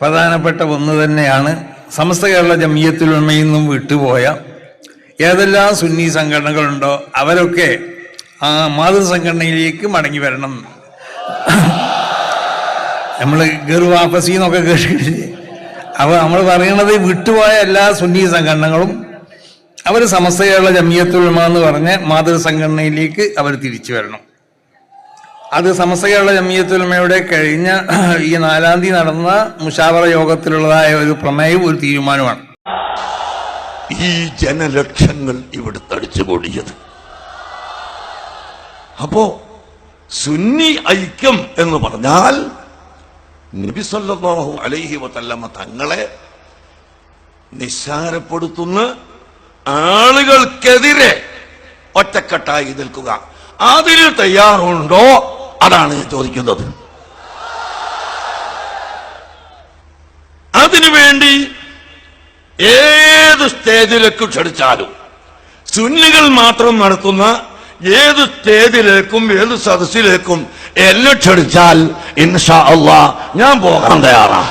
പ്രധാനപ്പെട്ട ഒന്ന് തന്നെയാണ് സമസ്ത കേരള ജമിയത്തിലുമയിൽ നിന്നും വിട്ടുപോയ ഏതെല്ലാം സുന്നി സംഘടനകളുണ്ടോ അവരൊക്കെ ആ മാതൃസംഘടനയിലേക്ക് മടങ്ങി വരണം. നമ്മൾ ഗർ വാപ്പസി എന്നൊക്കെ കേട്ടിട്ടില്ലേ? അപ്പോൾ നമ്മൾ പറയണത് വിട്ടുപോയ എല്ലാ സുന്നി സംഘടനകളും അവർ സമസ്ത കേരള ജമിയത്തുൽമ എന്ന് പറഞ്ഞ മാതൃസംഘടനയിലേക്ക് അവർ തിരിച്ചു വരണം. അത് സമസ്ത കേരള ജമിയത്തുൽമയുടെ കഴിഞ്ഞ ഈ നാലാം തീയതി നടന്ന മുഷാവറ യോഗത്തിലുള്ളതായ ഒരു പ്രമേയവും ഒരു തീരുമാനമാണ് ഈ ജനലക്ഷങ്ങൾ ഇവിടുത്തെ അടിച്ചുകൂടിയത് അപ്പോ സുന്നി ഐക്യം എന്ന് പറഞ്ഞാൽ നബി സല്ലല്ലാഹു അലൈഹി വസല്ലമ തങ്ങളെ നിസ്സാരപ്പെടുത്തുന്ന ആളുകൾക്കെതിരെ ഒറ്റക്കെട്ടായി നിൽക്കുക. അതിന് തയ്യാറുണ്ടോ? അതാണ് ചോദിക്കുന്നത്. അതിനുവേണ്ടി ഏത് സ്റ്റേജിലേക്ക് ക്ഷണിച്ചാലും സുന്നികൾ മാത്രം നടത്തുന്ന ഏത് സ്റ്റേജിലേക്കും ഏത് സദസ്സിലേക്കും എന്നെ ക്ഷണിച്ചാൽ ഇൻഷാ അള്ളാ ഞാൻ പോകാൻ തയ്യാറാണ്.